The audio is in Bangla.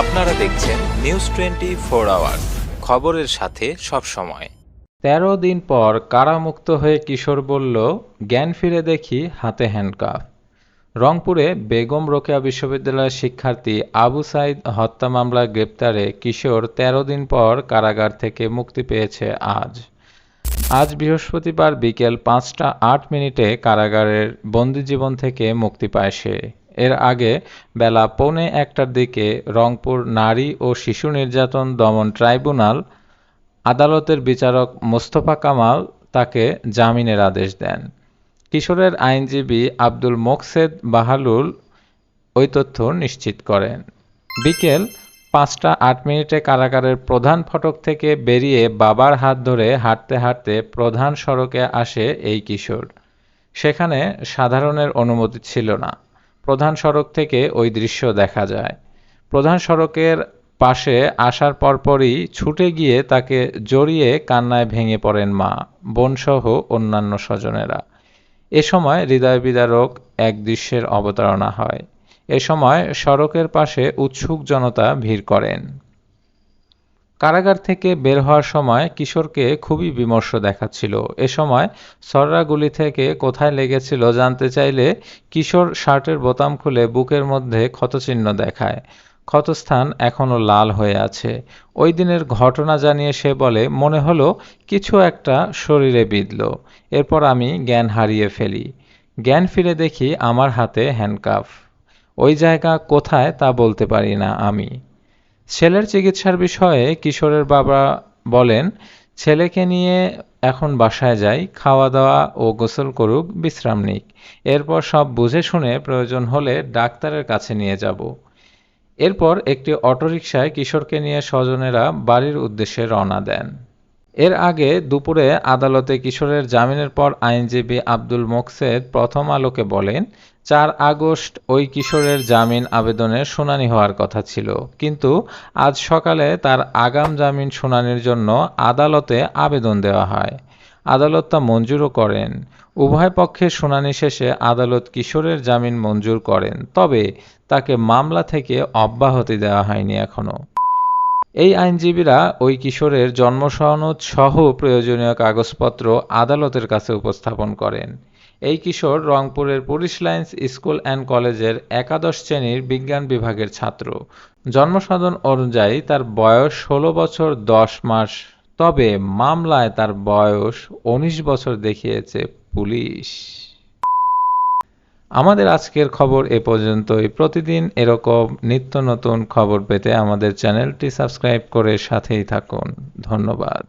আপনারা দেখছেন নিউজ টোয়েন্টি ফোর আওয়ার খবরের সাথে সব সময়। তেরো দিন পর কারামুক্ত হয়ে কিশোর বলল, জ্ঞান ফিরে দেখি হাতে হ্যান্ডকাফ রংপুরে বেগম রোকেয়া বিশ্ববিদ্যালয়ের শিক্ষার্থী আবু সাইদ হত্যা মামলা গ্রেপ্তারে কিশোর তেরো দিন পর কারাগার থেকে মুক্তি পেয়েছে আজ। আজ বৃহস্পতিবার বিকেল পাঁচটা আট মিনিটে কারাগারের বন্দিজীবন থেকে মুক্তি পায় সে। এর আগে বেলা পৌনে একটার দিকে রংপুর নারী ও শিশু নির্যাতন দমন ট্রাইব্যুনাল আদালতের বিচারক মোস্তফা কামাল তাকে জামিনের আদেশ দেন। কিশোরের আইনজীবী আব্দুল মোকসেদ বাহালুল ওই তথ্য নিশ্চিত করেন। বিকেল পাঁচটা আট মিনিটে কারাগারের প্রধান ফটক থেকে বেরিয়ে বাবার হাত ধরে হাঁটতে হাঁটতে প্রধান সড়কে আসে এই কিশোর। সেখানে সাধারণের অনুমতি ছিল না। প্রধান সড়ক থেকে ওই দৃশ্য দেখা যায়। প্রধান সড়কের পাশে আসার পরপরই ছুটে গিয়ে তাকে জড়িয়ে কান্নায় ভেঙে পড়েন মা, বোনসহ অন্যান্য স্বজনেরা। এ সময় হৃদয় বিদারক এক দৃশ্যের অবতারণা হয়। এ সময় সড়কের পাশে উৎসুক জনতা ভিড় করেন। কারাগার থেকে বের হওয়ার সময় কিশোরকে খুবই বিমর্ষ দেখাচ্ছিল। এ সময় সররা গুলি থেকে কোথায় লেগেছিল জানতে চাইলে কিশোর শার্টের বোতাম খুলে বুকের মধ্যে ক্ষতচিহ্ন দেখায়। ক্ষতস্থান এখনও লাল হয়ে আছে। ওই দিনের ঘটনা জানিয়ে সে বলে, মনে হলো কিছু একটা শরীরে বিঁধল। এরপর আমি জ্ঞান হারিয়ে ফেলি। জ্ঞান ফিরে দেখি আমার হাতে হ্যান্ডকাফ ওই জায়গা কোথায় তা বলতে পারি না আমি। ছেলের চিকিৎসার বিষয়ে কিশোরের বাবা বলেন, ছেলেকে নিয়ে এখন বাসায় যাই খাওয়া দাওয়া ও গোসল করুক, বিশ্রাম নিক। এরপর সব বুঝে শুনে প্রয়োজন হলে ডাক্তারের কাছে নিয়ে যাব। এরপর একটি অটোরিকশায় কিশোরকে নিয়ে স্বজনেরা বাড়ির উদ্দেশ্যে রওনা দেন। এর আগে দুপুরে আদালতে কিশোরের জামিনের পর আইনজীবী আব্দুল মোকসেদ প্রথম আলোকে বলেন, চার আগস্ট ওই কিশোরের জামিন আবেদনের শুনানি হওয়ার কথা ছিল। কিন্তু আজ সকালে তার আগাম জামিন শুনানির জন্য আদালতে আবেদন দেওয়া হয়। আদালত তা মঞ্জুরও করেন। উভয় পক্ষের শুনানি শেষে আদালত কিশোরের জামিন মঞ্জুর করেন, তবে তাকে মামলা থেকে অব্যাহতি দেওয়া হয়নি এখনও এই আইনজীবীরা ওই কিশোরের জন্ম সহ প্রয়োজনীয় কাগজপত্র আদালতের কাছে উপস্থাপন করেন। এই কিশোর রংপুরের পুলিশ লাইন্স স্কুল অ্যান্ড কলেজের একাদশ শ্রেণির বিজ্ঞান বিভাগের ছাত্র। জন্মসাধন অনুযায়ী তার বয়স ষোলো বছর দশ মাস, তবে মামলায় তার বয়স উনিশ বছর দেখিয়েছে পুলিশ। আমাদের আজকের খবর এ পর্যন্তই। প্রতিদিন এরকম নিত্য নতুন খবর পেতে আমাদের চ্যানেলটি সাবস্ক্রাইব করে সাথেই থাকুন। ধন্যবাদ।